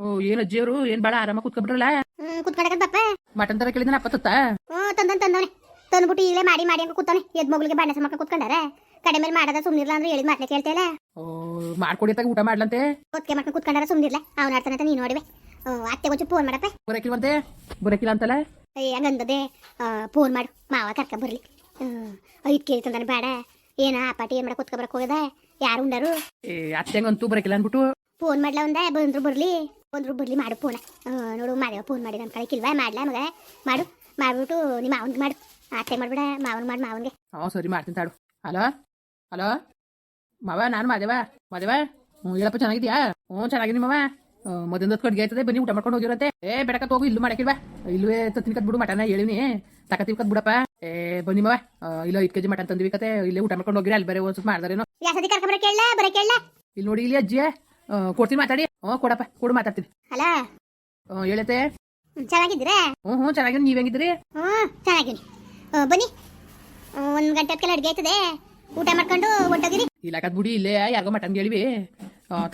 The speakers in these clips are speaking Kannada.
ಓ ಏನ್ ಅಜ್ಜಿಯವರು ಏನ್ ಬಾಳ ಆರಾಮ ಕುತ್ಕೊಂಡ್ಬಿಟ್ರಲ್ಲ? ಹ್ಮ್ ಕುತ್ಕೊಂಡಕ ಬಪ್ಪ. ಮಟನ್ ತರ ಕೇಳಿದ್ರೆ ಅಪ್ಪ ತತ್ತ ಹ್ಞೂ ತಂದನ್ ತಂದವನೆ. ತಂದ್ಬಿಟ್ಟು ಈಗಲೇ ಮಾಡಿ ಮಾಡಿ ಅಂತ ಕೂತವನೆ. ಎದ್ ಮಗಳಿಗೆ ಬಾಣಸ ಮಕ್ಕ ಕುತ್ಕೊಂಡಾರ? ಕಡೆ ಮೇಲೆ ಮಾಡದ ಸುಮ್ನಿರ್ಲ ಅಂದ್ರೆ ಹೇಳಿದ್ ಮಾತೇ ಕೇಳ್ತೇಲ. ಓ ಮಾಡ್ಕೊಡಿ ಅತ್ತಾಗ ಊಟ ಮಾಡ್ಲಂತೆ. ಒತ್ತಿಗೆ ಮಾಡ್ಕೊಂಡು ಕುತ್ಕೊಂಡಾರ ಸುಮ್ನಿರ್ಲ? ಅವ್ನ ಆಡ್ತಾನಂತ ನೀನು ನೋಡಿವೆ. ಅತ್ತೆ ಕೊಂಚ ಫೋನ್ ಮಾಡಪ್ಪ. ಬರಕಿಲ್ವಂತೆ? ಬರಕಿಲ್ಲ ಅಂತಲ್ಲ? ಏ ಹಂಗಂದದೆ. ಫೋನ್ ಮಾಡು. ಮಾವ ಕರ್ಕ ಬರ್ಲಿ. ಐದು ಕೆ ಜಿ ತಂದಾನೆ ಬೇಡ. ಏನ ಆ ಪಾಟಿ ಏನ್ ಮಾಡ ಕುತ್ಕೊಬರಕ್ ಹೋಗದ ಯಾರು ಉಂಡಾರು? ಏ ಅತ್ತೆಂಗಂತೂ ಬರಕಿಲ್ಲ ಅನ್ಬಿಟ್ಟು ಫೋನ್ ಮಾಡ್ಲ ಒಂದ? ಬಂದ್ರು ಬರ್ಲಿ. ಬಂದ್ರು ಬರ್ಲಿ ಮಾಡು ಫೋನ ನೋಡು ಮಾಡ್ಯಾವ ಫೋನ್ ಮಾಡಿ ನನ್ನ ಕಳಕಿಲ್ವಾ ಮಾಡ್ಲಾ ಮಗ? ಮಾಡು. ಮಾಡ್ಬಿಟ್ಟು ನಿಮ್ಮ ಮಾವನ್ಗೆ ಮಾಡು. ಅತ್ತೆ ಮಾಡ್ಬಿಡ ಮಾವನ್ ಮಾಡಿ ಮಾವನ್ಗೆ. ಹ್ಞೂ ಸರಿ ಮಾಡ್ತೀನಿ ತಾಡು. ಹಲೋ? ಹಲೋ? ಮಾವ ನಾನು ಮಾದೇವ. ಮಾದೇವ? ಹ್ಞೂ ಹೇಳಪ್ಪ ಚೆನ್ನಾಗಿದ್ಯಾ ಹ್ಞೂ ಚೆನ್ನಾಗಿದ್ದೀನಿ ಮಾವ. ಮೊದಲಿಂದ ಕಡ್ಗೆ ಆಯ್ತದೆ ಬನ್ನಿ ಊಟ ಮಾಡ್ಕೊಂಡು ಹೋಗಿರತ್ತೆ ಏ ಬೆಡಕತ್ ಹೋಗು ಇಲ್ಲೂ ಮಾಡಕ್ಕಿಲ್ವಾ ಇಲ್ಲೇ ತತ್ತಿನ ಕತ್ ಬಿಡು ಮಟನ ಹೇಳಿನಿ. ತಕತೀವಿ ಕತ್ ಬಿಡಪ್ಪ. ಏ ಬನ್ನಿ ಮಾವ. ಇಲ್ಲ ಇಟ್ ಕೆಜಿ ಮಟನ್ ತಂದಿವಿ ಕತೆ. ಇಲ್ಲೇ ಊಟ ಮಾಡ್ಕೊಂಡು ಹೋಗಿರ ಅಲ್ಲಿ ಬೇರೆ ಒಂದು ಸ್ವಲ್ಪ ಮಾಡ್ದಾರೇನೋ. ಇಲ್ಲಿ ನೋಡಿ ಇಲ್ಲಿ ಅಜ್ಜಿ ಕೊಡ್ತೀನಿ ಮಾತಾಡಿ. ಹ್ಞೂ ಕೊಡಪ್ಪ ಕೊಡು ಮಾತಾಡ್ತೀನಿ. ಹಲೋ? ಹ್ಞೂ ಹೇಳತ್ತೆ? ಚೆನ್ನಾಗಿದ್ದೀರಾ? ಹ್ಞೂ ಹ್ಞೂ ಚೆನ್ನಾಗಿ ನೀವು ಹೆಂಗಿದ್ರಿ ಹ್ಞೂ ಚೆನ್ನಾಗಿನಿ ಹ್ಮ್, ಬನ್ನಿ. ಒಂದು ಗಂಟೆ ಹೊತ್ಕೆಲ್ಲ ಅಡುಗೆ ಆಯ್ತದೆ. ಊಟ ಮಾಡ್ಕೊಂಡು ಹೊಂಟೋಗಿರಿ ಇಲ್ಲ ಕತ್ ಬಿಡಿ ಇಲ್ಲೇ ಯಾರಿಗೋ ಮಟನ್ ಹೇಳಿವಿ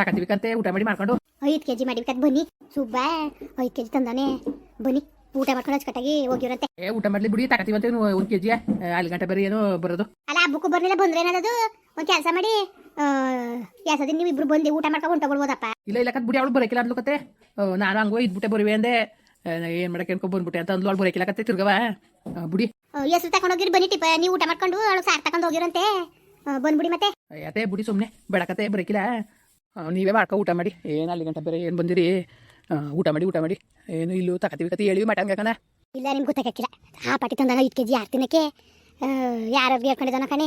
ತಕತೀವಿ ಕಂತೆ ಊಟ ಮಾಡಿ ಮಾಡ್ಕೊಂಡು. ಐದು ಕೆ ಜಿ ಮಾಡಿಬೇಕಂತ ಬನ್ನಿ. ಸುಬ್ಬ ಐದು ಕೆ ಜಿ ತಂದಾನೆ. ಬನ್ನಿ ಊಟ ಮಾಡ್ಕೊಂಡು ಅಚ್ಚುಕಟ್ಟಾಗಿ ಹೋಗಿರಂತೆ ಏ ಊಟ ಮಾಡ್ಲಿ ಬಿಡಿ ತಕತೀವಂತೆ. ಒಂದು ಕೆ ಜಿ ಅಲ್ಲಿ ಗಂಟೆ ಬರೀ ಏನು ಬರೋದು. ಅಲ್ಲ ಹಬ್ಬಕ್ಕೂ ಬರ್ಲಿಲ್ಲ ಬಂದ್ರೆ ಏನದು ಒಂದು ಕೆಲಸ ಮಾಡಿ. ಯಾಸದಿ ನೀವು ಇಬ್ರು ಬಂದು ಊಟ ಮಾಡ್ಕೊಂಡು ತಗೊಳ್ಬೋದಪ್ಪ ಇಲ್ಲ ಇಲ್ಲ ಕತ್ ಬಿಡಿ ಅವಳು ಬರಕಿಲ್ಲ ಅಂದ್ಲು ಕತೆ. ಆ, ನಾನು ಹಂಗೋ ಇದ್ಬಿಟ್ಟೆ ಬರುವೆ ಅಂದೆ. ಏನು ಮಾಡಕ್ಕೆ ಅನ್ಕೊ ಬಂದ್ಬಿಟ್ಟೆ ಅಂತ ಅಂದ್ಲು ಅವಳು ಬರಕಿಲ್ಲ ಕತೆ ತಿರ್ಗವ. ಬುಡಿ. ಹೆಸರು ತಗೊಂಡು ಹೋಗಿರಿ ಬನ್ನಿ ಟಿಪ್ಪ. ನೀವು ಊಟ ಮಾಡ್ಕೊಂಡು ಅವಳು ಸಾರ್ ತಗೊಂಡು ಹೋಗಿರಂತೆ. ಬಂದ್ಬಿಡಿ ಮತ್ತೆ. ಅದೇ ಬಿಡಿ ಸುಮ್ಮನೆ ಬೇಡಕತ್ತೆ ಬರಕಿಲ್ಲ ನೀವೇ ಮಾಡ್ಕೊ ಊಟ ಮಾಡಿ. ಏನು ಅಲ್ಲಿ ಗಂಟೆ ಬೇರೆ ಏನು ಬಂದಿರಿ? ಊಟ ಮಾಡಿ ಊಟ ಮಾಡಿ. ಏನು ಇಲ್ಲೂ ತಕತೀವಿ ಕತೆ ಹೇಳಿವಿ ಮಟನ್ ಕಣ ಇಲ್ಲ ನಿಮ್ಗೆ ಗೊತ್ತಾಗಕ್ಕಿಲ್ಲ ಆ ಪಾಟಿ ತಂದಾಗ ಇಟ್ಟು ಕೆ ಜಿ ಆರು ತಿನ್ನಕ್ಕೆ ಯಾರು ಹೇಳ್ಕೊಂಡಿದ್ದಾನ ಕಣೆ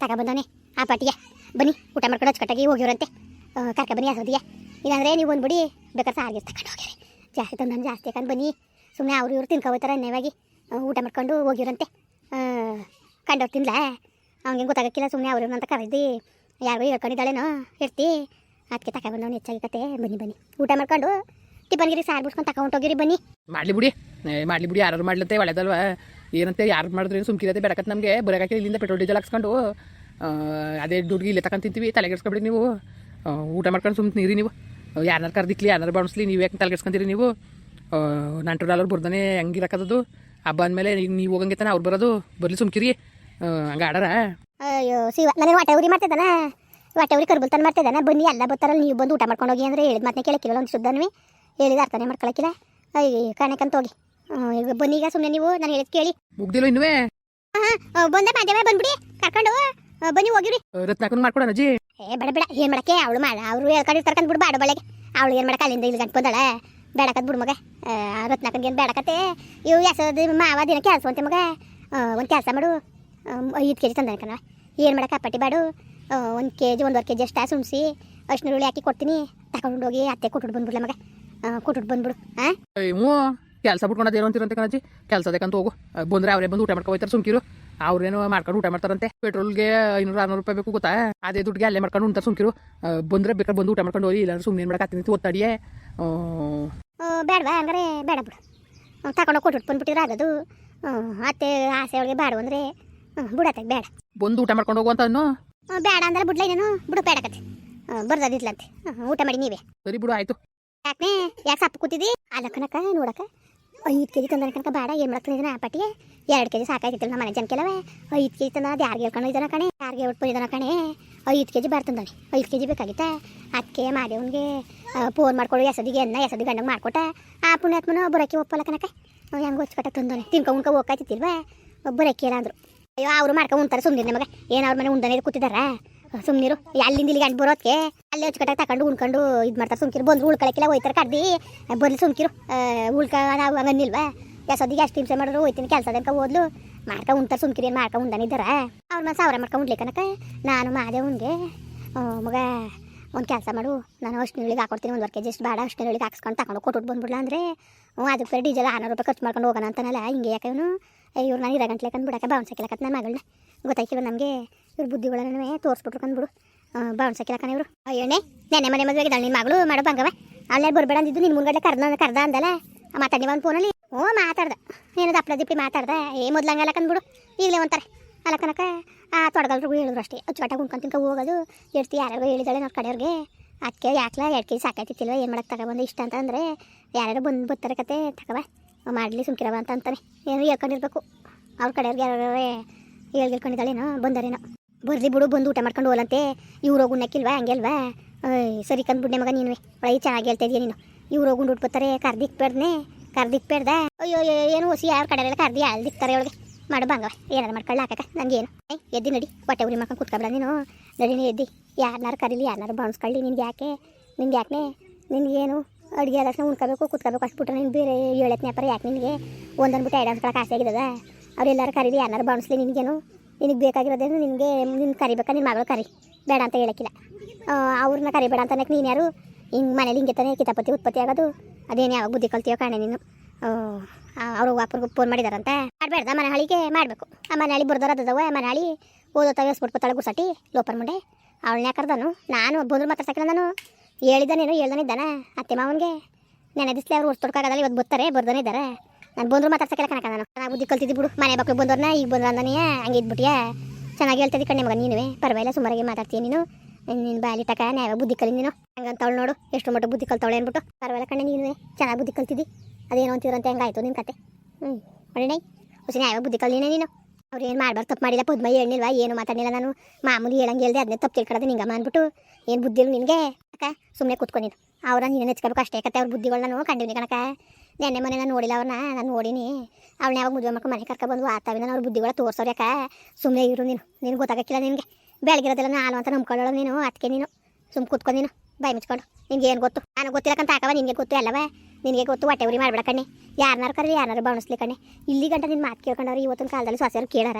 ತಗೊಬಂದವನೆ ಆ ಪಾಟಿಗೆ. ಬನ್ನಿ, ಊಟ ಮಾಡ್ಕೊಂಡು ಅಚ್ಚುಕಟ್ಟಾಗಿ ಹೋಗಿರಂತೆ ಕರ್ಕ, ಬನ್ನಿ ಯಾಸದಿಗೆ ಇಲ್ಲಾಂದ್ರೆ ನೀವು ಬಂದ್ಬಿಡಿ ಬೇಕಾದ್ರೆ ಸಾರಿಗೆ ತಗೊಂಡು ಹೋಗಿರಿ ಜಾಸ್ತಿ ತಂದು ಜಾಸ್ತಿ ಯಾಕಂದ್ರೆ ಬನ್ನಿ. ಸುಮ್ಮನೆ ಅವ್ರು ಇವ್ರು ತಿನ್ಕೋತಾರೆ ಅನ್ನೇವಾಗಿ ಊಟ ಮಾಡ್ಕೊಂಡು ಹೋಗಿವ್ರಂತೆ. ಕಂಡವ್ರು ತಿನ್ಲ? ಅವ್ನಿಗೆ ಗೊತ್ತಾಗಕ್ಕಿಲ್ಲ ಸುಮ್ಮನೆ ಅವ್ರು ಅಂತ ಕರೆದಿ. ಯಾರಿಗೂ ಹೇಳ್ಕೊಂಡಿದ್ದಾಳೇನೋ ಇರ್ತಿ ಅದಕ್ಕೆ ತಗೊಬಂದವನು ಹೆಚ್ಚಾಗಿ ಕತೆ. ಬನ್ನಿ ಬನ್ನಿ. ಊಟ ಮಾಡ್ಕೊಂಡು ಟಿಫನ್ಗಿರಿ, ಸಾರು ಬಿಡ್ಸ್ಕೊಂಡು ತಗೊಂಡೋಗಿರಿ ಬನ್ನಿ. ಮಾಡಲಿ ಬಿಡಿ. ಮಾಡಲಿ ಬಿಡಿ. ಯಾರು ಮಾಡ್ಲತ್ತೆ, ಒಳ್ಳೆದಲ್ವಾ? ಏನಂತೆ, ಯಾರು ಮಾಡಿದ್ರೆ ಸುಮ್ಕಿರತ್ತೆ ಬೇಡಕತ್ತೆ ನಮಗೆ. ಬರೋಕೆ ಇಲ್ಲಿಂದ ಪೆಟ್ರೋಲ್ ಡೀಸೆಲ್ ಹಾಕ್ಸ್ಕೊಂಡು ಅದೇ ದುಡ್ಡು ಇಲ್ಲೇ ತಿಂತೀವಿ ತಲೆಗೆಡ್ಸ್ಕೊಬಿಡಿ ನೀವು. ಊಟ ಮಾಡ್ಕೊಂಡು ಸುಮ್ಮನೆ ನೀರಿ ನೀವು. ಯಾರನ್ನಾರು ಕರ್ದಿಕ್ಲಿ ಯಾರನ್ನಾರು ಬಾಣಿಸ್ಲಿ ನೀವು ಯಾಕೆ ತಲೆಗೆಡ್ಸ್ಕೊಂತೀರಿ ನೀವು? ನಂಟು ಡಾಲರ್ ಬರ್ದಾನೆ ಹೆಂಗಿರಕ್ಕದದು ಹಬ್ಬ ಅಂದಮೇಲೆ ನೀವು ಹೋಗಂಗೆ ತಾನೆ ಅವ್ರು ಬರೋದು. ಬರಲಿ ಸುಮ್ಕಿರಿ. ಹಂಗೆ ಆಡಾರ? ಅಯ್ಯೋ ಶಿವ ನನಗೆ ಹೊಟ್ಟೆ ಉರಿ ಮಾಡ್ತಿದ್ದಾನ? ಹೊಟ್ಟೆ ಉರಿ ಕರ್ಬಲ್ತಾನ ಮಾಡ್ತಿದ್ದಾನೆ? ಬನ್ನಿ ಎಲ್ಲ ಬರ್ತಾರಲ್ಲ ನೀವು ಬಂದು ಊಟ ಮಾಡ್ಕೊಂಡು ಹೋಗಿ ಅಂದರೆ ಹೇಳಿದ ಮಾತನ್ನ ಕೇಳಕ್ಕಿಲ್ಲ ಒಂದು ಶುದ್ಧನ್ವಿ. ಹೇಳಿದ ಅರ್ಥನೇ ಮಾಡ್ಕೊಳಕ್ಕಿಲ್ಲ ಅಯ್ಯ ಕಾಣಕ್ಕಂತ ಹೋಗಿ. ಈಗ ಬನ್ನಿ ಈಗ ಸುಮ್ಮನೆ ನೀವು ನಾನು ಹೇಳಿದ್ ಕೇಳಿ. ಮುಗ್ದಿಲ್ಲ ಇನ್ನುವೇ? ಹಾಂ ಬಂದೆ ಮಾದೇವ ಬಂದ್ಬಿಡಿ ಕರ್ಕೊಂಡು ಬನ್ನಿ ಹೋಗಿರಿ. ರತ್ನಾಕನ್ ಮಾಡ್ಕೊಡೋಣ ಅಜ್ಜಿ. ಏ ಬೇಡ ಬೇಡ ಏನ್ ಮಾಡಕ್ಕೆ? ಅವಳು ಮಾಡ ಅವ್ರು ಕಡೆ ಕಂಡು ಬಿಡು ಬಾಡ ಬಳಗೆ ಅವಳು ಏನ್ ಮಾಡಕ್ಕೆ? ಅಲ್ಲಿಂದ ಇಲ್ಲಿ ಗಂಟು ಬಂದಾಳೆ. ಬೇಡಕತ್ ಬಿಡು ಮಗ. ರತ್ನಾಕನ್ಗೆ ಏನು ಬೇಡಕತ್ತೆ ಇವು ಎಸದು ಮಾವ ದಿನ ಕೆಲಸ ಅಂತೆ ಮಗ ಒಂದು ಕೆಲಸ ಮಾಡು. ಐದು ಕೆ ಜಿ ತಂದ ಕಣ ಏನು ಮಾಡಕ್ಕೆ? ಅಪ್ಪಟ್ಟಿ ಬಾಡು. ಒಂದು ಕೆ ಜಿ ಒಂದುವರೆ ಕೆ ಜಿ ಅಷ್ಟು ಸುಮ್ಸಿ ಅಷ್ಟು ಹುಳಿ ಹಾಕಿ ಕೊಡ್ತೀನಿ. ತಗೊಂಡು ಹೋಗಿ ಅತ್ತೆ ಕೊಟ್ಟು ಬಂದ್ಬಿಡ್ಲ ಮಗ. ಕೊಟ್ಟು ಬಂದ್ಬಿಡು. ಹಾಂ ಕೆಲಸ ಬಿಟ್ಕೊಂಡು ಏನೋ ಅಂತಿರಂತೆ ಕಣಜ್ಜಿ. ಕೆಲಸದಕ್ಕಂತ ಹೋಗು. ಬಂದರೆ ಬಂದ್ರೆ ಅವರೇ ಬಂದು ಊಟ ಮಾಡ್ಕೊ ಹೋಯ್ತಾರೆ ಸುಮ್ಕಿರು. ಅವ್ರೇನೋ ಮಾಡ್ಕೊಂಡು ಊಟ ಮಾಡ್ತಾರಂತೆ. ಪೆಟ್ರೋಲ್ಗೆ ಐನೂರು ಆರ್ನೂರು ರೂಪಾಯಿ ಬೇಕು ಗೊತ್ತಾ? ಅದೇ ದುಡ್ಡಿಗೆ ಅಲ್ಲೇ ಮಾಡ್ಕೊಂಡು ಉಂಟಾರ ಸುಮ್ಕಿರು. ಬಂದ್ರೆ ಬೇಕಾದ್ರೆ ಬಂದು ಊಟ ಮಾಡ್ಕೊಂಡು ಹೋಗಿ ಇಲ್ಲಾಂದ್ರೆ ಸುಮ್ಮನೆ ಏನು ಮಾಡಕ್ಕೆ ಒತ್ತಡಿಯೇ. ಬೇಡವಾ ಹಂಗಾರೆ ಬೇಡ ಬಿಡು. ತಗೊಂಡು ಕೊಟ್ಟು ಬಂದ್ಬಿಟ್ಟಿದ್ರೆ ಆಗೋದು. ಅತ್ತೆ ಆಸೆ ಒಳಗೆ ಬೇಡ ಅಂದರೆ ಬಿಡತ್ತೆ ಬೇಡ. ಬಂದು ಊಟ ಮಾಡ್ಕೊಂಡು ಹೋಗುವಂತ ಬೇಡ ಅಂದ್ರೆ ಬಿಡ್ಲ ಇನ್ನೇನು? ಬಿಡು ಬೇಡಕತ್ತೆ ಹಾಂ ಊಟ ಮಾಡಿ ನೀವೇ. ಸರಿ ಬಿಡು ಆಯ್ತು. ಯಾಕೆ ಯಾಕೆ ಸಪ್ಪು ಕೂತಿದಿ? ಆ ಕನಕ ನೋಡಕ ಐದು ಕೆ ಜಿ ತಂದ ಕನಕ ಬೇಡ, ಏನು ಮಾಡ್ತೀನಿ ಇದನ್ನ ಆ ಪಟ್ಟಿಗೆ? ಎರಡು ಕೆ ಜಿ ನಮ್ಮ ಮನೆ ಜನಕ್ಕೆಲ್ಲವೇ ಐದು ಕೆ ಜಿ ತಂದ ಅದು ಯಾರಿಗೆ ಹೇಳ್ಕೊಂಡು ಇದ್ದಾನ ಕಣೆ? ಯಾರಿಗೆ ಹೇಳ್ಕೊಂಡು ಇದ್ದಾನ ಕಣೆ? ಐದು ಕೆ ಜಿ ಬೇಡ ತಂದಾನೆ ಐದು ಕೆ ಜಿ ಬೇಕಾಗಿತ್ತ? ಅದಕ್ಕೆ ಮಾದೇವನಿಗೆ ಫೋನ್ ಮಾಡ್ಕೊಳ್ಳಿ ಎಸದಿಗೆ ಎನ್ನ, ಎಸದಿ ಗಂಡ ಮಾಡ್ಕೊಟ್ಟೆ. ಆ ಪುಣ್ಯಾತ್ಮನ ಬುರಕ್ಕೆ ಒಪ್ಪಲ್ಲ ಕನಕ ಹೆಂಗೆ ಹೊಚ್ಕೊಟ್ಟ ತಂದೋನೆ ತಿನ್ಕೊ ಉಣ್ಕೊ ಹೋಗ್ಕಾಯ್ತಿಲ್ವಾ ಬರೋಕ್ಕೆ ಇಲ್ಲ ಅಂದ್ರು ಅಯ್ಯೋ, ಅವರು ಮಾಡ್ಕೊಂಡು ಉಣ್ತಾರೆ ಸುಮ್ಮನೆ ನಮಗೆ. ಏನು ಅವ್ರ ಮನೆ ಉಂಡನೆ ಕೂತಿದಾರ? ಸುಮ್ಮನಿರು ಅಲ್ಲಿಂದ ಇಲ್ಲಿ ಗಂಟು ಬರೋದಕ್ಕೆ ಅಲ್ಲಿ ಹಚ್ಕಟ್ಟಾಗ ತಗೊಂಡು ಉಣ್ಕೊಂಡು ಇದು ಮಾಡ್ತಾರೆ. ಸುಮ್ಕಿರು. ಬಂದ್ರು ಉಳ್ಕೊಳಕ್ಕಿಲ್ಲ ಹೋಯ್ತಾರೆ. ಕಡ್ದು ಬರ್ಲಿ ಸುಮ್ಕಿರು. ಉಳ್ಕ ನಾವು ಯಾ ಸೋದಿಗ್ ಅಷ್ಟು ಹಿಂಸೆ ಮಾಡಿದ್ರು. ಹೋಯ್ತೀನಿ ಕೆಲಸ ತನಕ ಓದ್ಲು. ಮಾಡ್ಕೊ ಉಣ್ತಾರೆ ಸುಮ್ಕಿರಿ. ಏನು ಮಾಡ್ಕೊ ಉಂಡನಿದ್ದಾರ ಅವ್ರ ಮೇಲೆ ಸಾವಿರ ಮಾಡ್ಕೊಂಡು ಉಣ್ಲಿ ಕನಕ. ನಾನು ಮಾದೇವನ್ಗೆ ಮಗ, ಒಂದು ಕೆಲಸ ಮಾಡು. ನಾನು ಅಷ್ಟು ನೀಳಿಗೆ ಹಾಕೊಡ್ತೀನಿ. ಒಂದು ವರ್ಕೆ ಜಸ್ಟ್ ಬೇಡ. ಅಷ್ಟು ನೀಳಿಗೆ ಹಾಕ್ಸ್ಕೊಂಡು ತಗೊಂಡು ಕೊಟ್ಟು ಬಂದ್ಬಿಡ್ಲ ಅಂದರೆ? ಹ್ಞೂ, ಅದಕ್ಕೆ ಡೀಸೆಲ್ ಆರ್ನೂರು ರೂಪಾಯಿ ಖರ್ಚು ಮಾಡ್ಕೊಂಡು ಹೋಗೋಣ ಅಂತನಲ್ಲ ಹಿಂಗೆ ಯಾಕೆ ಇವನು? ಇವ್ರು ನಾನು ಇರೋ ಗಂಟ್ಲೆ ಕಂಡು ಬಿಡಕ್ಕೆ ಬಾವನ್ಸಕ್ಕಿಲ್ಲಕತ್ ನನ್ನ ಮಗಳನ್ನ ಗೊತ್ತಾಯ್ಕಿಲ್ಲ ನಮಗೆ? ಇವ್ರ ಬುದ್ಧಿಗಳನ್ನೇ ತೋರಿಸ್ಬಿಟ್ರು ಕಂದ್ಬಿಡು ಬಾವನ್ಸಕ್ಕಿಲ್ಲ ಕಣ ಇವರು. ಅಯ್ಯೋಣೆ ನೆನೆ ಮನೆ ಮದುವೆಗೆ ನಿಮ್ಮ ಮಗಳು ಮಾಡೋ ಬಂಗವ ಅಲ್ಲೇ ಬರ್ಬೇಡ ಅಂದಿದ್ದು ನಿನ್ನ ಮುಂಗಡೆ ಕರ್ದ ಕರ್ದ ಅಂದಲ್ಲ ಮಾತಾಡಿ ಒಂದು ಫೋನಲ್ಲಿ. ಓ, ಮಾತಾಡ್ದ. ಏನದು ಅಪ್ಲ ದಿಪ್ಪಿ ಮಾತಾಡ್ದೆ? ಏ ಮೊದ್ಲಂಗಲ್ಲ ಕಂದ್ಬಿಡು ಈಗಲೇ ಒಂತಾರೆ ಅಲ್ಲ ಕನಕ ಆ ತೊಡಗಲ್ರಿಗೂ ಹೇಳಿದ್ರು ಅಷ್ಟೇ. ಅಚ್ಚುಕಟ್ಟಾಗಿ ಉಣ್ಕೊಂಡು ಹೋಗೋದು. ಎಡ್ತಿ ಯಾರ್ಯಾರು ಹೇಳಿದಾಳೆ ನಮ್ಮ ಕಡೆಯವ್ರಿಗೆ. ಅದಕ್ಕೆ ಯಾಕ್ಲ ಎರಡು ಕೆಜಿ ಸಾಕಾಯ್ತಿತ್ತಿಲ್ವ ಏನು ಮಾಡಕ್ಕೆ ತಗೊಬಂದು ಇಷ್ಟ ಅಂತ ಅಂದರೆ ಯಾರ್ಯಾರು ಬಂದು ಬರ್ತಾರೆ ಕತೆ. ತಗವ ಮಾಡಲಿ ಸುಮ್ಕಿರವ ಅಂತ ಅಂತಾನೆ. ಏನು ಹೇಳ್ಕೊಂಡಿರ್ಬೇಕು. ಅವ್ರ ಕಡೆಯವ್ರಿಗೆ ಯಾರು ಹೇಳ್ಗಿಳ್ಕೊಂಡಿದ್ದಾಳೇನೋ ಬಂದಾರೇನೋ? ಬರ್ಲಿ ಬಿಡು ಬಂದು ಊಟ ಮಾಡ್ಕೊಂಡು ಹೋಲಂತೆ ಇವ್ರು ಹೋಗು ಉಣ್ಣಕ್ಕಿಲ್ವಾ? ಹಂಗೆ ಅಲ್ವಾ ಅಯ್, ಸರಿ ಕಂದ್ಬಿಡ್ನೆ ಮಗ ನೀನು ಒಳಗೆ ಚೆನ್ನಾಗಿ ಹೇಳ್ತಾ ಇದೀಯ ನೀನು? ಇವ್ರು ಹೋಗಿ ಕರ್ದಿಕ್ ಬೇಡ್ದೆ ಕರ್ದಿಕ್ಬೇಡ್ದ ಅಯ್ಯೋ ಅಯ್ಯೋ, ಏನು ಹೊಸಿ ಯಾರು ಕಡೆಯಲ್ಲ ಕರ್ದಿ ಅಲ್ಲಿ ದಿಕ್ತಾರೆ ಒಳಗೆ ಮಾಡು ಬಂಗವ ಏನಾರು ಮಾಡ್ಕೊಳ್ಳ ನನಗೇನು ಏಯ್ ಎದ್ದಿ ನಡಿ ಹೊಟ್ಟೆ ಉರಿ ಮಾಡ್ಕೊಂಡು ಕುತ್ಕೊಬಿಡ ನೀನು. ನಡಿನಿ ಎದ್ದಿ. ಯಾರನ್ನಾರು ಕರೀಲಿ ಯಾರನ್ನಾರು ಬಾಣಿಸ್ಕೊಳ್ಳಿ ನಿನ್ಗೆ ಯಾಕೆ? ನಿನ್ಗೆ ಯಾಕೆ ನಿನಗೇನು ಅಡುಗೆ ಎಲ್ಲ ಉಣ್ಕೋಬೇಕು ಕುತ್ಕೋಬೇಕು ಅಷ್ಟು ಬಿಟ್ರೆ ನೀನು ಬೇರೆ ಏಳತ್ನೇ ವ್ಯಾಪಾರ ಯಾಕೆ ನಿನಗೆ? ಒಂದನ್ಬಿಟ್ಟು ಐದು ಅನ್ಸ್ಕೊಳಕ್ಕೆ ಆಸೆ ಆಗಿದ್ದದ. ಅವರೆಲ್ಲರೂ ಕರೀಲಿ ಯಾರು ಬಾಣಿಸ್ಲಿ ನಿನಗೇನು ನಿನಗೆ ಬೇಕಾಗಿರೋದೇನು ನಿನಗೆ ನಿನ್ನ ಕರಿಬೇಕಾ ನಿನ್ನ ಮಗಳು ಕರಿ, ಬೇಡ ಅಂತ ಹೇಳಕ್ಕಿಲ್ಲ. ಅವ್ರನ್ನ ಕರಿಬೇಡ ಅಂತ ನೀನು ಯಾರು? ಹಿಂಗೆ ಮನೇಲಿ ಹಿಂಗೆ ತಾನೇ ಕಿತಾಪತಿ ಉತ್ಪತ್ತಿ ಆಗೋದು, ಅದೇನು ಯಾವಾಗ ಬುದ್ಧಿ ಕಲ್ತೀಯೋ ಕಾಣೆ ನೀನು. ಅವರು ಅಪ್ಪನಿಗೆ ಫೋನ್ ಮಾಡಿದಾರಂತೆ. ಮಾಡಬೇಡ್ದ, ಮನೆ ಹಳಿಗೆ ಮಾಡಬೇಕು. ಆ, ಮನೆ ಹಳಿ ಬರ್ದಾರ ಅದವ ಮನೆ ಹಳಿ ಓದೋತ ಯೋಸ್ಬಿಟ್ಕೊತಾಳೆ ಗುಸಟಿ, ಲೋಪರ್ ಮುಂಡೆ ಅವಳನ್ನ ಕರ್ದನು. ನಾನು ಬಂದ್ರು ಮಾತಾಡ್ಸಕ್ಕಿಲ್ಲ ನಾನು. ಹೇಳಿದ್ದಾನೇನು ಹೇಳ್ದಾನಿದ್ದಾನೆ ಅತ್ತೆ ಮಾವನಿಗೆ. ನೆನೆದಿಸ್ಲೇ ಅವ್ರು ಹೊಸ್ತೊಡ್ಕಾಗಲ್ಲ ಇವತ್ತು ಬರ್ತಾರೆ, ಬರ್ದಾನೆ ಇದ್ದಾರೆ ನಾನು ಬಂದ್ರು ಮಾತಾಡ್ಸಕ್ಕೆಲ್ಲ ಕಣಕ ನಾನು. ನಾನು ಬುದ್ಧಿ ಕಲ್ತಿದ್ದಿ ಬಿಡು. ಮನೆ ಮಕ್ಕಳು ಬಂದವ್ರನ್ನ ಈಗ ಬಂದ್ರ ಅಂದನೇ ಹಂಗೆ ಇದ್ಬಿಟ್ಟಿಯಾ ಚೆನ್ನಾಗಿ ಹೇಳ್ತಿದ್ದಿ ಕಣ್ಣೆ ಮಗ ನೀನು ಪರವಾಗಿಲ್ಲ ಸುಮಾರಾಗಿ ಮಾತಾಡ್ತೀಯ ನೀನು. ನಿನ್ನ ಬಾಲಿ ಟಕ ನ್ಯಾಯ ಬುದ್ಧಿ ಕಲಿ ನೀನು ಹಂಗಂತವಳು ನೋಡು ಎಷ್ಟು ಮಟ್ಟ ಬುದ್ಧಿ ಕಲ್ತವಳೆ ಅಂದ್ಬಿಟ್ಟು ಪರವಾಗಿಲ್ಲ ಕಣ್ಣೆ ನೀನು ಚೆನ್ನಾಗಿ ಬುದ್ಧಿ ಕಲ್ತಿದ್ದಿ. ಅದೇನು ಅಂತೀರಂತೆ ಹೆಂಗಾಯ್ತು ನಿನ್ನ ಕತೆ. ಹ್ಞೂ ಒಳ್ಳೆ ಹೊಸ ನ್ಯಾಯ ಬುದ್ಧಿ ಕಲ್ದಿನೇ ನೀನು? ಅವ್ರು ಏನು ಮಾಡ್ಬಾರ್ದು, ತಪ್ಪು ಮಾಡಿಲ್ಲ, ಪದ್ಮ ಹೇಳಿಲ್ವಾ ಏನು ಮಾತಾಡಿಲ್ಲ ನಾನು. ಮಾಮೂಲಿ ಹೇಳಂಗೆ ಹೇಳ್ದೆ ಅದನ್ನೇ ತಪ್ಪು ತಿಳ್ಕೊಳ್ಳೋದು ನಿಂಗಮ್ಮ ಅಂದ್ಬಿಟ್ಟು ಏನು ಬುದ್ಧಿ ನಿನಗೆ? ಅಕ್ಕ ಸುಮ್ಮನೆ ಕೂತ್ಕೊ ನೀನು. ಅವ್ರ ನೀನು ನೆಚ್ಕೋಬೇಕು ಅಷ್ಟೇ ಕತೆ, ಅವ್ರ ಬುದ್ಧಿಗಳನ್ನ ನಾನು ಕಂಡಿವ್ನಿ ಕಣಕ ನೆನ್ನೆ ಮನೆ ನಾನು ನೋಡಿಲ್ಲ ಅವ್ರನ್ನ ನಾನು ನೋಡಿನಿ. ಅವಳನ್ನ ಯಾವಾಗ ಮದುವೆ ಮಾಡ್ಕೊಂಡು ಮನೆ ಕರ್ಕೊ ಬಂದು ಆತಾವಿಂದ ಅವ್ರ ಬುದ್ಧಿಗಳ ತೋರ್ಸೋರು ಯಾಕೆ? ಸುಮ್ಮನೆ ಇರು ನೀನು. ನಿನಗೆ ಗೊತ್ತಾಗಕ್ಕಿಲ್ಲ ನಿನಗೆ. ಬೆಳಗಿರೋದಿಲ್ಲ ನಾನು ಅಂತ ನಂಬ್ಕೊಳ್ಳೋಳು ನೀನು ಅದಕ್ಕೆ ನೀನು. ಸುಮ್ಮ ಕುತ್ಕೊಂಡು ನೀನು, ಬಾಯಿ ಮುಚ್ಕೊಂಡು. ನಿನ್ಗೆ ಏನು ಗೊತ್ತು? ನಾನು ಗೊತ್ತಿರಕ್ಕಂತ ಹಾಕವ ನಿನಗೆ ಗೊತ್ತು ಅಲ್ಲವ ನಿನಗೆ ಗೊತ್ತು, ಹೊಟ್ಟೆ ಉರಿ ಮಾಡ್ಬೇಡ ಕಣ್ಣೆ. ಯಾರನ್ನಾರು ಕರೀರಿ ಯಾರನ್ನಾರು ಬಾಣಿಸ್ಲಿ ಕಣ್ಣೆ. ಇಲ್ಲಿ ಗಂಟ ನಿನ್ನ ಮಾತು ಕೇಳ್ಕೊಂಡವ್ರು, ಇವತ್ತಿನ ಕಾಲದಲ್ಲಿ ಸೊಸೆಯರು ಕೇಳಾರ.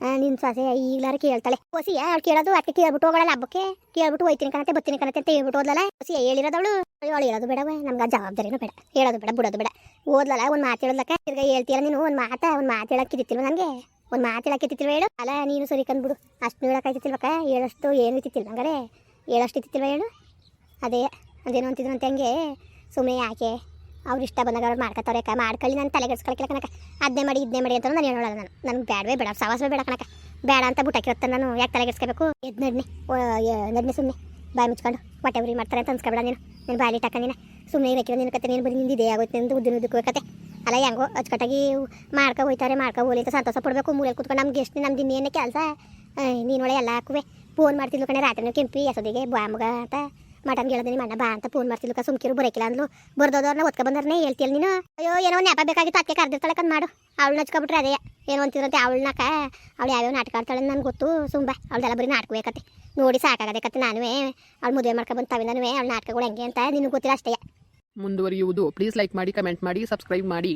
ನಿನ್ನ ಸೊಸೆ ಈಗ್ಲಾರ ಕೇಳ್ತಾಳೆ. ಹೊಸಿ ಅವ್ಳು ಕೇಳೋದು ಅದಕ್ಕೆ ಕೇಳ್ಬಿಟ್ಟು ಹೋಗಲ್ಲ ಹಬ್ಬಕ್ಕೆ? ಕೇಳ್ಬಿಟ್ಟು ಹೋಯ್ತೀನಿ ಕಣತೆ ಬತ್ತೀನಿ ಕಣತೆ ಅಂತ ಹೇಳ್ಬಿಟ್ಟು ಹೋದ್ಲಲ್ಲ? ಹೊಸಿ ಹೇಳಿರೋದವಳು? ಅವಳು ಹೇಳೋದು ಬೇಡವ, ನಮ್ಗೆ ಜವಾಬ್ದಾರಿನೂ ಬೇಡ. ಹೇಳೋದು ಬೇಡ, ಬಿಡೋದು ಬೇಡ. ಓದ್ಲಲ್ಲ ಒಂದು ಮಾತು ಹೇಳೋದಕ್ಕ ತಿರ್ಗ ಹೇಳ್ತೀರ ನೀನು, ಒಂದು ಮಾತ, ಒಂದು ಮಾತು ಹೇಳಕ್ಕಿದ್ದಿತ್ತಿಲ್ವ ನನಗೆ? ಒಂದು ಮಾತು ಹೇಳಕ್ಕಿತ್ತಿಲ್ವ ಹೇಳು? ಅಲ್ಲ, ನೀನು ಸರಿ ಕಂದ್ಬಿಡು. ಅಷ್ಟು ಹೇಳಕ್ಕಾಯ್ತಿಲ್ವಕ್ಕ ಹೇಳಷ್ಟು ಏನು ಇತ್ತಿತ್ತಿಲ್ವ ಹಂಗಾರೆ ಹೇಳಷ್ಟು ಇತ್ತಿತ್ತಿಲ್ವ ಹೇಳು? ಅದೇ, ಅದೇನು ಅಂತಿದ್ರು ಅಂತ ಹಂಗೆ ಸುಮ್ಮನೆ ಯಾಕೆ? ಅವ್ರು ಇಷ್ಟ ಬಂದಾಗ ಅವ್ರು ಮಾಡ್ಕೋತಾರೆ ಅಕ್ಕ. ಮಾಡ್ಕೊಳ್ಳಿ, ನಾನು ತಲೆಗೆಡ್ಸ್ಕೊಳಕ್ಕಿಲ್ಲ ಕಣಕ ಅದನ್ನೇ ಮಾಡಿ ಇದನ್ನೇ ಮಾಡಿ ಅಂತ ನಾನು ಹೇಳೋಲ್ಲ ನಾನು. ನನಗೆ ಬೇಡವೇ ಬೇಡ ಸವಾಸವೇ ಬೇಡ ಕಣಕ ಬೇಡ ಅಂತ ಬುಟ್ಟಾಕಿರುತ್ತೆ ನಾನು? ಯಾಕೆ ತಲೆಗೆಡ್ಸ್ಕೋಬೇಕು ಎದ್ದು ನಡ್ನಿ ನಡ್ನಿ ಸುಮ್ಮನೆ ಬಾಯಿ ಮುಚ್ಕೊಂಡು, ಹೊಟ್ಟೆ ಉರಿ ಮಾಡ್ತಾರೆ ಅಂತ ಅನ್ಸ್ಕೊಬೇಡ ನೀನು. ನೀನು ಬಾಯಿ ನೀನು. ಸುಮ್ಮನೆ ಇರಕ್ಕಿಲ್ಲ ನಿನ್ನ ಕತೆ, ನೀನು ಬರೀ ನಿಂದಿದೆ ಆಗುತ್ತೆ ನಿಂದು ಉದ್ದಿನ ಉದ್ದಕ್ಕೂ ಕತೆ. ಅಲ್ಲ, ಹೆಂಗೋ ಅಚ್ಚುಕಟ್ಟಾಗಿ ಮಾಡ್ಕೊ ಹೋಯ್ತಾರೆ, ಮಾಡ್ಕೊ ಹೋಲಿ ಅಂತ ಸಂತೋಷ ಪಡಬೇಕು. ಮೂಲೆಯಲ್ಲಿ ಕೂತ್ಕೊಂಡು ನಮ್ಗೆ ಎಷ್ಟು ನಮ್ದು ಇನ್ನೇನೇ ಕೆಲಸ? ನೀನೊಳೆ ಎಲ್ಲ ಹಾಕುವೆ. ಫೋನ್ ಮಾಡ್ತಿದ್ಲು ಕಣೆ, ರಾತ್ರಿನೂ ಕೆಂಪಿ ಎಸೋದಿಗೆ ಬಾಮಗ ಅಂತ. ಮಟನ್ ಗೆಳದಿನಿ ಅಣ್ಣ ಬಾ ಅಂತ ಫೋನ್ ಮಾಡ್ತಿದ್ಲು ಸುಮ್ಕಿರು, ಬರೋಕಿಲ್ಲ ಅಂದ್ಲು. ಬರ್ದೋದವ್ರನ್ನ ಒತ್ಕ ಬಂದ್ರೆ ಹೇಳ್ತಿಯಲ್ಲ ನೀನು? ಅಯ್ಯೋ, ಏನೋ ನೆಪ ಬೇಕಾಗಿತ್ತು ಅದಕ್ಕೆ ಕರ್ದಿರ್ತಾಳೆ ಕಂದ್ ಮಾಡು. ಅವಳು ನಚ್ಕೊಬಿಟ್ರೆ ಅದೇ. ಏನೋ ಅಂತಿದ್ರಂತೆ ಅವಳನ್ನಕ ಅವಳು ಯಾವ್ಯಾವ ನಾಟಕ ಆಡ್ತಾಳೆ ನನ್ಗೆ ಗೊತ್ತು. ಸುಂಬ ಅವಳದೆಲ್ಲ ಬರೀ ನಾಟಕ ಬೇಕತ್ತೆ ನೋಡಿ ಸಾಕಾಗದೆ ಕತ್ತೆ ನಾನುವೇ. ಅವಳು ಮದುವೆ ಮಾಡ್ಕೊಬಂದು ತವಿನೂ ಅವಳ ನಾಟಕಗಳು ಹೆಂಗೆ ಅಂತ ನಿನಗೆ ಗೊತ್ತಿಲ್ಲ ಅಷ್ಟೇ. ಮುಂದುವರಿಯುವುದು ಪ್ಲೀಸ್ ಲೈಕ್ ಮಾಡಿ ಕಮೆಂಟ್ ಮಾಡಿ ಸಬ್ಸ್ಕ್ರೈಬ್ ಮಾಡಿ.